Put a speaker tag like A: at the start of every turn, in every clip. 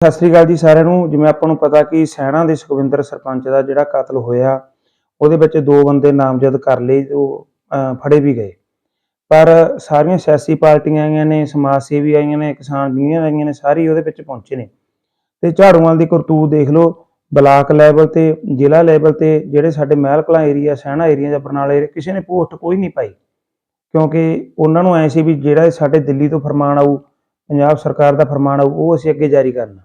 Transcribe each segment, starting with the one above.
A: ਸਤਿ ਸ੍ਰੀ ਅਕਾਲ ਜੀ ਸਾਰਿਆਂ ਨੂੰ। ਜਿਵੇਂ ਆਪਾਂ ਨੂੰ ਪਤਾ ਕਿ ਸੈਣਾ ਦੇ ਸੁਖਵਿੰਦਰ ਸਰਪੰਚ ਦਾ ਜਿਹੜਾ ਕਤਲ ਹੋਇਆ, ਉਹਦੇ ਵਿੱਚ ਦੋ ਬੰਦੇ ਨਾਮਜ਼ਦ ਕਰ ਲਏ ਉਹ ਫੜੇ ਵੀ ਗਏ। ਪਰ ਸਾਰੀਆਂ ਸਿਆਸੀ ਪਾਰਟੀਆਂ ਆਈਆਂ ਨੇ, ਸਮਾਜ ਸੇਵੀ ਆਈਆਂ ਨੇ, ਕਿਸਾਨ ਯੂਨੀਅਨ ਆਈਆਂ ਨੇ, ਸਾਰੇ ਉਹਦੇ ਵਿੱਚ ਪਹੁੰਚੇ ਨੇ। ਤੇ ਝਾੜੂਆਂ ਦੀ ਕਰਤੂਤ ਦੇਖ ਲਓ, ਬਲਾਕ ਲੈਵਲ ਤੇ, ਜ਼ਿਲ੍ਹਾ ਲੈਵਲ ਤੇ ਜਿਹੜੇ ਸਾਡੇ ਮਹਿਲ ਕਲਾਂ ਏਰੀਆ, ਸੈਣਾ ਏਰੀਆ ਜਾਂ ਬਰਨਾਲਾ ਏਰੀਆ, ਕਿਸੇ ਨੇ ਪੋਸਟ ਕੋਈ ਨਹੀਂ ਪਾਈ। ਕਿਉਂਕਿ ਉਹਨਾਂ ਨੂੰ ਐ ਸੀ ਵੀ ਜਿਹੜਾ ਸਾਡੇ ਦਿੱਲੀ ਤੋਂ ਫਰਮਾਨ ਆਊ ਪੰਜਾਬ ਸਰਕਾਰ ਦਾ ਫਰਮਾਨ ਆਊ ਉਹ ਅਸੀਂ ਅੱਗੇ ਜਾਰੀ ਕਰਨਾ।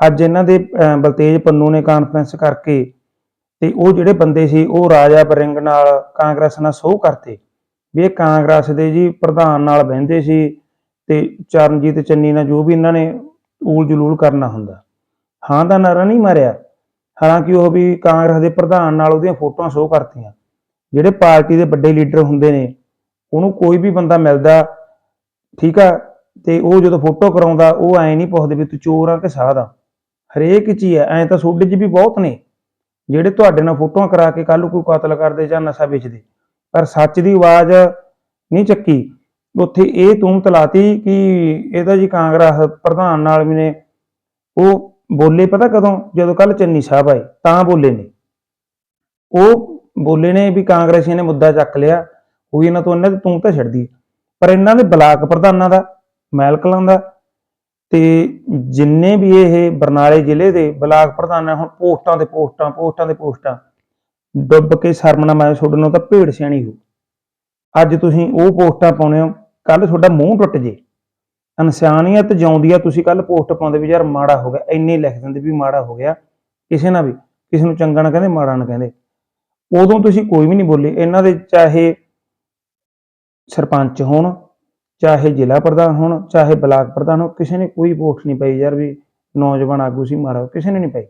A: ਅੱਜ ਇਹਨਾਂ ਦੇ ਬਲਤੇਜ ਪੰਨੂ ਨੇ ਕਾਨਫਰੰਸ ਕਰਕੇ ਤੇ ਉਹ ਜਿਹੜੇ ਬੰਦੇ ਸੀ, ਉਹ ਰਾਜਾ ਬਰਿੰਗ ਨਾਲ ਕਾਂਗਰਸ ਨਾਲ ਸੋਹ ਕਰਤੇ। ਵੀ ਇਹ ਕਾਂਗਰਸ ਦੇ ਜੀ ਪ੍ਰਧਾਨ ਨਾਲ ਬਹਿੰਦੇ ਸੀ ਤੇ ਚਰਨਜੀਤ ਚੰਨੀ ਨਾਲ ਜੋ ਵੀ ਇਹਨਾਂ ਨੇ ਊਲ ਜਲੂਲ ਕਰਨਾ ਹੁੰਦਾ। ਹਾਂ ਦਾ ਨਾਰਾ ਨਹੀਂ ਮਾਰਿਆ। ਹਾਲਾਂਕਿ ਉਹ ਵੀ ਕਾਂਗਰਸ ਦੇ ਪ੍ਰਧਾਨ ਨਾਲ ਉਹਦੀਆਂ ਫੋਟੋਆਂ ਸ਼ੋਅ ਕਰਤੀਆਂ। ਜਿਹੜੇ ਪਾਰਟੀ ਦੇ ਵੱਡੇ ਲੀਡਰ ਹੁੰਦੇ ਨੇ, ਉਹਨੂੰ ਕੋਈ ਵੀ ਬੰਦਾ ਮਿਲਦਾ, ਠੀਕ ਆ ਤੇ ਉਹ ਜਦੋਂ ਫੋਟੋ ਕਰਾਉਂਦਾ, ਉਹ ਐ ਨਹੀਂ ਪੁੱਛਦੇ ਵੀ ਤੂੰ ਚੋਰ ਆ ਕਿ ਸਾਧ ਆ। ਹਰੇਕ ਚੀਜ਼ ਐ ਐ ਤਾਂ ਸੋਡੇ 'ਚ ਵੀ ਬਹੁਤ ਨੇ, ਜਿਹੜੇ ਤੁਹਾਡੇ ਨਾਲ ਫੋਟੋਆਂ ਕਰਾ ਕੇ ਕੱਲ ਕੋਈ ਕਤਲ ਕਰਦੇ ਜਾਂ ਨਸ਼ਾ ਵੇਚਦੇ। ਪਰ ਸੱਚ ਦੀ ਆਵਾਜ਼ ਨਹੀਂ ਚੱਕੀ। ਉੱਥੇ ਇਹ ਤੂੰ ਤਲਾਤੀ ਕਿ ਇਹਦਾ ਜੀ ਕਾਂਗਰਸ ਪ੍ਰਧਾਨ ਨਾਲ ਵੀ ਨੇ, ਉਹ ਬੋਲੇ ਪਤਾ ਕਦੋਂ? ਜਦੋਂ ਕੱਲ ਚੰਨੀ ਸਾਹਿਬ ਆਏ, ਤਾਂ ਬੋਲੇ ਨੇ। ਉਹ ਬੋਲੇ ਨੇ ਵੀ ਕਾਂਗਰਸੀਆਂ ਨੇ ਮੁੱਦਾ ਚੱਕ ਲਿਆ ਉਹ ਇਹਨਾਂ ਤੋਂ ਇਹਨਾਂ ਦੀ ਤੂੰ ਤਾਂ ਛੱਡਦੀ ਪਰ ਇਹਨਾਂ ਦੇ ਬਲਾਕ ਪ੍ਰਧਾਨਾਂ ਦਾ ਮਹਿਲਕਲਾਂ ਦਾ ਤੇ ਜਿੰਨੇ ਵੀ ਇਹ ਬਰਨਾਲੇ ਜ਼ਿਲ੍ਹੇ ਦੇ ਬਲਾਕ ਪ੍ਰਧਾਨ ਹੁਣ ਪੋਸਟਾਂ ਤੇ ਪੋਸਟਾਂ ਪੋਸਟਾਂ ਤੇ ਪੋਸਟਾਂ, ਡੁੱਬ ਕੇ ਸ਼ਰਮਣਾ ਮੈਂ ਤੁਹਾਡੇ ਨਾਲ ਤਾਂ ਭੇੜ ਸਿਆਣੀ ਹੋ। ਅੱਜ ਤੁਸੀਂ ਉਹ ਪੋਸਟਾਂ ਪਾਉਣੇ ਹੋ ਕੱਲ ਤੁਹਾਡਾ ਮੂੰਹ ਟੁੱਟ ਜੇ। ਇਨਸਾਨੀਅਤ ਜਿਉਂਦੀ ਆ, ਤੁਸੀਂ ਕੱਲ ਪੋਸਟ ਪਾਉਂਦੇ ਵੀ ਯਾਰ ਮਾੜਾ ਹੋ ਗਿਆ, ਇੰਨੇ ਲਿਖ ਦਿੰਦੇ ਵੀ ਮਾੜਾ ਹੋ ਗਿਆ। ਕਿਸੇ ਨਾਲ ਵੀ, ਕਿਸੇ ਨੂੰ ਚੰਗਾ ਨਾ ਕਹਿੰਦੇ, ਮਾੜਾ ਨਾ ਕਹਿੰਦੇ। ਉਦੋਂ ਤੁਸੀਂ ਕੋਈ ਵੀ ਨਹੀਂ ਬੋਲੇ, ਇਹਨਾਂ ਦੇ ਚਾਹੇ ਸਰਪੰਚ ਹੋਣ ਚਾਹੇ ਜ਼ਿਲ੍ਹਾ ਪ੍ਰਧਾਨ ਹੋਣ, ਚਾਹੇ ਬਲਾਕ ਪ੍ਰਧਾਨ ਹੋ ਕਿਸੇ ਨੇ ਕੋਈ ਵੋਟ ਨਹੀਂ ਪਾਈ ਯਾਰ ਵੀ ਨੌਜਵਾਨ ਆਗੂ ਸੀ ਮਾਰਾ ਕਿਸੇ ਨੇ ਨਹੀਂ ਪਾਈ।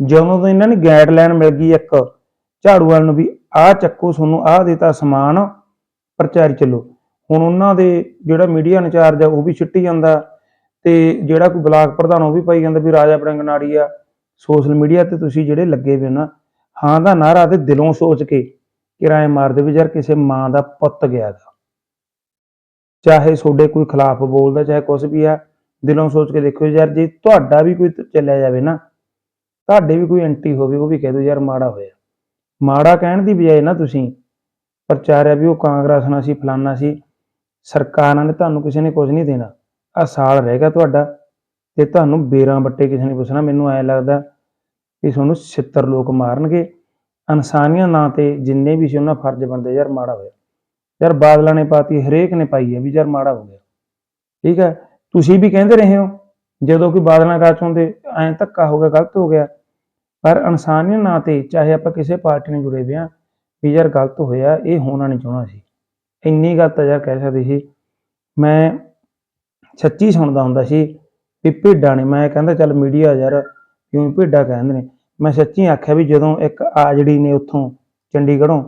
A: ਜਦੋਂ ਤੋਂ ਇਹਨਾਂ ਨੇ ਗਾਈਡਲਾਈਨ ਮਿਲ ਗਈ ਇੱਕ, ਝਾੜੂ ਵਾਲ ਨੂੰ ਵੀ ਆਹ ਚੱਕੋ ਤੁਹਾਨੂੰ ਆਹ ਦਿੱਤਾ ਸਮਾਨ, ਪ੍ਰਚਾਰੀ ਚੱਲੋ। ਹੁਣ ਉਹਨਾਂ ਦੇ ਜਿਹੜਾ ਮੀਡੀਆ ਇੰਚਾਰਜ ਆ, ਉਹ ਵੀ ਛਿੱਟੀ ਜਾਂਦਾ ਤੇ ਜਿਹੜਾ ਕੋਈ ਬਲਾਕ ਪ੍ਰਧਾਨ ਉਹ ਵੀ ਪਾਈ ਜਾਂਦਾ ਵੀ ਰਾਜਾ ਬਰੰਗਨਾੜੀ ਆ ਸੋਸ਼ਲ ਮੀਡੀਆ ਤੇ ਤੁਸੀਂ ਜਿਹੜੇ ਲੱਗੇ ਹੋਏ ਨਾ, ਹਾਂ ਦਾ ਨਾਰਾ ਤੇ ਦਿਲੋਂ ਸੋਚ ਕੇ ਕਿਰਾਏ ਮਾਰਦੇ ਵੀ ਯਾਰ ਕਿਸੇ ਮਾਂ ਦਾ ਪੁੱਤ ਗਿਆ ਦਾ ਚਾਹੇ ਤੁਹਾਡੇ ਕੋਈ ਖਿਲਾਫ ਬੋਲਦਾ, ਚਾਹੇ ਕੁਝ ਵੀ ਆ, ਦਿਲੋਂ ਸੋਚ ਕੇ ਦੇਖੋ ਯਾਰ, ਜੇ ਤੁਹਾਡਾ ਵੀ ਕੋਈ ਚੱਲਿਆ ਜਾਵੇ ਨਾ, ਤੁਹਾਡੇ ਵੀ ਕੋਈ ਐਂਟੀ ਹੋਵੇ, ਉਹ ਵੀ ਕਹਿ ਦਿਓ ਯਾਰ ਮਾੜਾ ਹੋਇਆ। ਮਾੜਾ ਕਹਿਣ ਦੀ ਬਜਾਏ ਨਾ ਤੁਸੀਂ, ਪ੍ਰਚਾਰਿਆ ਵੀ ਉਹ ਕਾਂਗਰਸ ਨਾਲ ਸੀ, ਫਲਾਨਾ ਸੀ, ਸਰਕਾਰਾਂ ਨੇ ਤੁਹਾਨੂੰ ਕਿਸੇ ਨੇ ਕੁਝ ਨਹੀਂ ਦੇਣਾ। ਆ ਸਾਲ ਰਹਿ ਗਿਆ ਤੁਹਾਡਾ, ਤੇ ਤੁਹਾਨੂੰ ਬੇਰਾਂ ਬੱਟੇ ਕਿਸੇ ਨੇ ਪੁੱਛਣਾ, ਮੈਨੂੰ ਐ ਲੱਗਦਾ ਕਿ ਤੁਹਾਨੂੰ 76 ਲੋਕ ਮਾਰਨਗੇ। ਇਨਸਾਨੀਆਂ ਨਾਂ ਤੇ ਜਿੰਨੇ ਵੀ ਸੀ, ਉਹਨਾਂ ਫਰਜ਼ ਬਣਦੇ ਯਾਰ ਮਾੜਾ ਹੋਇਆ। ਯਾਰ ਬਾਦਲਾਂ ਨੇ ਪਾਤੀ, ਹਰੇਕ ਨੇ ਪਾਈ ਹੈ ਵੀ ਯਾਰ ਮਾੜਾ ਹੋ ਗਿਆ। ਠੀਕ ਹੈ? ਤੁਸੀਂ ਵੀ ਕਹਿੰਦੇ ਰਹੇ ਹੋ, ਜਦੋਂ ਕੋਈ ਬਾਦਲਾਂ ਰਾਜ ਹੁੰਦੇ ਐਂ ਧੱਕਾ ਹੋ ਗਿਆ, ਗਲਤ ਹੋ ਗਿਆ। ਪਰ ਇਨਸਾਨੀਅਤ ਨਾਂ ਤੇ ਚਾਹੇ ਆਪਾਂ ਕਿਸੇ ਪਾਰਟੀ ਨਾਲ ਜੁੜੇ ਹੋਏ ਵੀ ਯਾਰ ਗਲਤ ਹੋਇਆ, ਇਹ ਹੋਣਾ ਨਹੀਂ ਚਾਹੁੰਦਾ ਸੀ। ਇੰਨੀ ਗੱਲ ਤਾਂ ਯਾਰ ਕਹਿ ਸਕਦੇ ਸੀ। ਮੈਂ ਸੱਚੀ ਸੁਣਦਾ ਹੁੰਦਾ ਸੀ ਵੀ ਭੇਡਾਂ ਨੇ ਮੈਂ ਕਹਿੰਦਾ ਚੱਲ ਮੀਡੀਆ ਯਾਰ ਕਿਉਂ ਭੇਡਾਂ ਕਹਿੰਦੇ ਨੇ? ਮੈਂ ਸੱਚੀ ਆਖਿਆ ਵੀ ਜਦੋਂ ਇੱਕ ਆਜੜੀ ਨੇ ਉੱਥੋਂ ਚੰਡੀਗੜ੍ਹੋਂ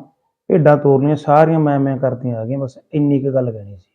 A: ਭੇਡਾਂ ਤੋਰਨੀਆਂ ਸਾਰੀਆਂ ਮੈਂ ਮੈਂ ਕਰਦੀਆਂ ਆ ਗਈਆਂ ਬਸ ਇੰਨੀ ਕੁ ਗੱਲ ਕਹਿਣੀ ਸੀ।